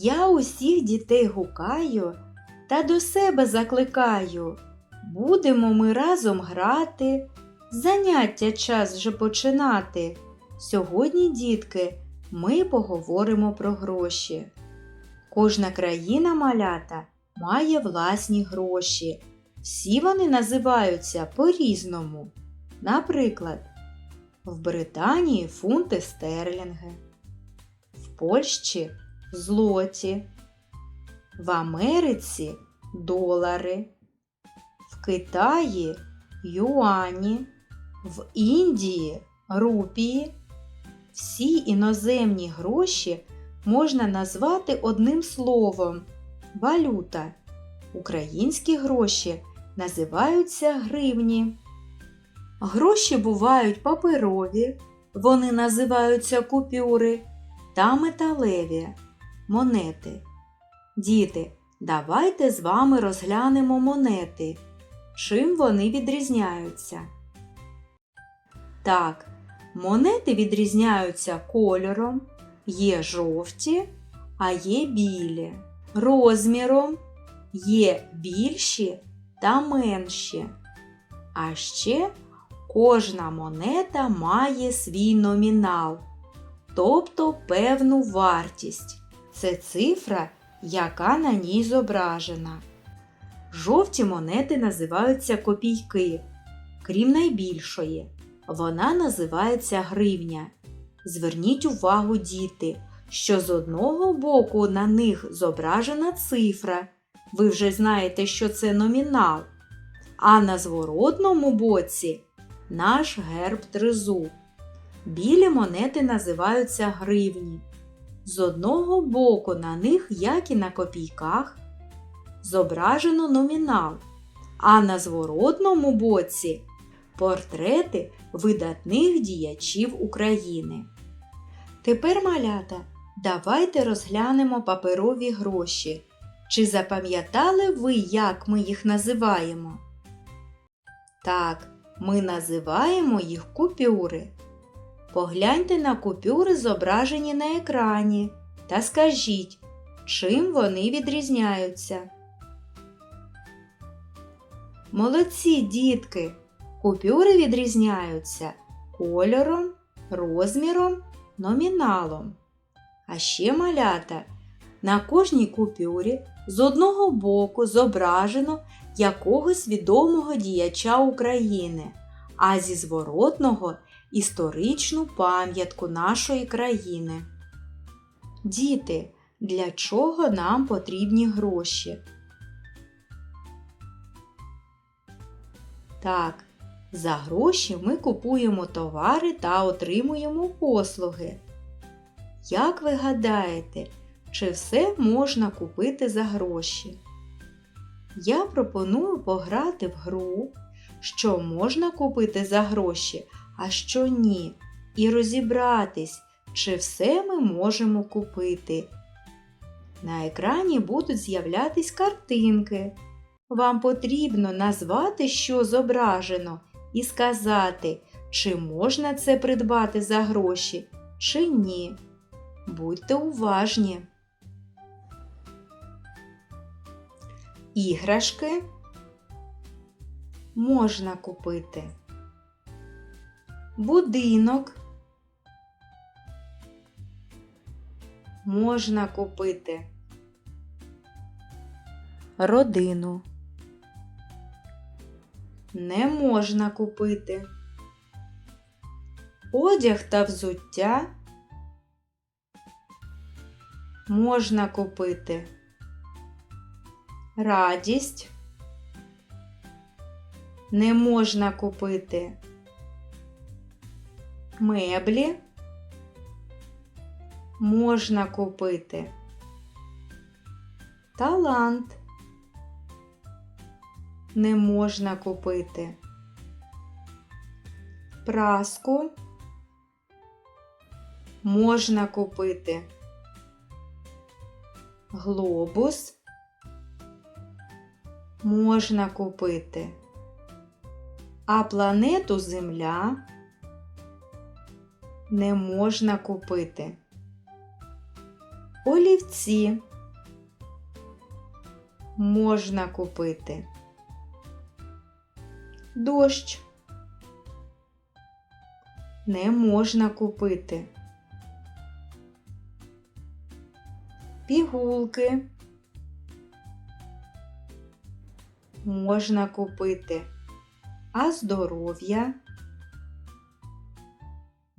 Я усіх дітей гукаю та до себе закликаю. Будемо ми разом грати, заняття час вже починати. Сьогодні, дітки, ми поговоримо про гроші. Кожна країна малята має власні гроші. Всі вони називаються по-різному. Наприклад, в Британії фунти стерлінги, в Польщі злоті, в Америці долари, в Китаї юані, в Індії рупії. Всі іноземні гроші можна назвати одним словом валюта. Українські гроші називаються гривні. Гроші бувають паперові, вони називаються купюри та металеві монети. Діти, давайте з вами розглянемо монети. Чим вони відрізняються? Так, монети відрізняються кольором, є жовті, а є білі. Розміром є більші та менші. А ще кожна монета має свій номінал, тобто певну вартість. Це цифра, яка на ній зображена. Жовті монети називаються копійки, крім найбільшої. Вона називається гривня. Зверніть увагу, діти, що з одного боку на них зображена цифра. Ви вже знаєте, що це номінал. А на зворотному боці наш герб тризуб. Білі монети називаються гривні. З одного боку на них, як і на копійках, зображено номінал, а на зворотному боці портрети видатних діячів України. Тепер, малята, давайте розглянемо паперові гроші. Чи запам'ятали ви, як ми їх називаємо? Так, ми називаємо їх купюри. Погляньте на купюри, зображені на екрані, та скажіть, чим вони відрізняються. Молодці, дітки! Купюри відрізняються кольором, розміром, номіналом. А ще малята. На кожній купюрі з одного боку зображено якогось відомого діяча України, а зі зворотного історичну пам'ятку нашої країни. Діти, для чого нам потрібні гроші? Так, за гроші ми купуємо товари та отримуємо послуги. Як ви гадаєте, чи все можна купити за гроші? Я пропоную пограти в гру, що можна купити за гроші, а що ні, і розібратись, чи все ми можемо купити. На екрані будуть з'являтись картинки. Вам потрібно назвати, що зображено, і сказати, чи можна це придбати за гроші, чи ні. Будьте уважні. Іграшки можна купити. Будинок можна купити. Родину не можна купити. Одяг та взуття можна купити. Радість не можна купити. Меблі можна купити. Талант не можна купити. Праску можна купити. Глобус можна купити. А планету Земля не можна купити. Олівці можна купити? Дощ не можна купити. Пігулки можна купити, а здоров'я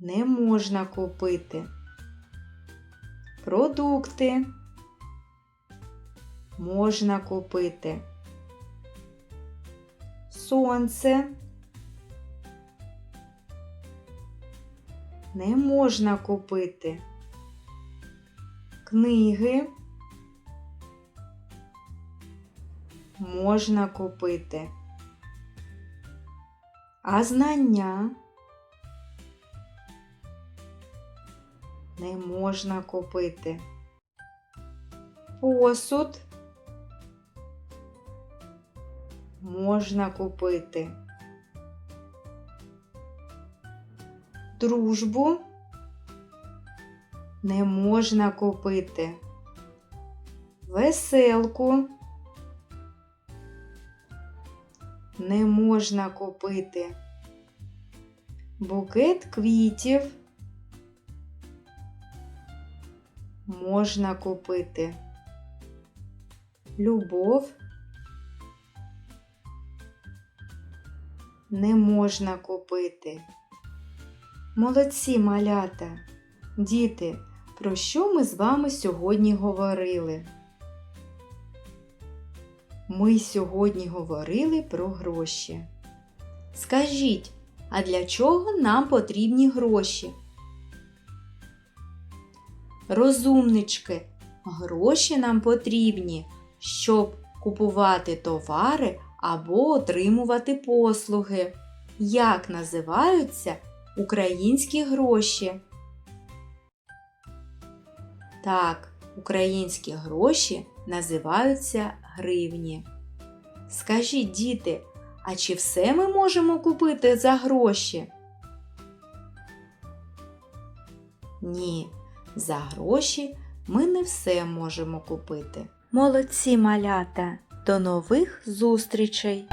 не можна купити. Продукти можна купити. Сонце не можна купити. Книги можна купити. А знання не можна купити. Посуд можна купити. Дружбу не можна купити. Веселку не можна купити. Букет квітів можна купити. Любов не можна купити. Молодці малята, діти, про що ми з вами сьогодні говорили? Ми сьогодні говорили про гроші. Скажіть, а для чого нам потрібні гроші? Розумнички, гроші нам потрібні, щоб купувати товари або отримувати послуги. Як називаються українські гроші? Так, українські гроші називаються гривні. Скажіть, діти, а чи все ми можемо купити за гроші? Ні, за гроші ми не все можемо купити. Молодці малята! До нових зустрічей!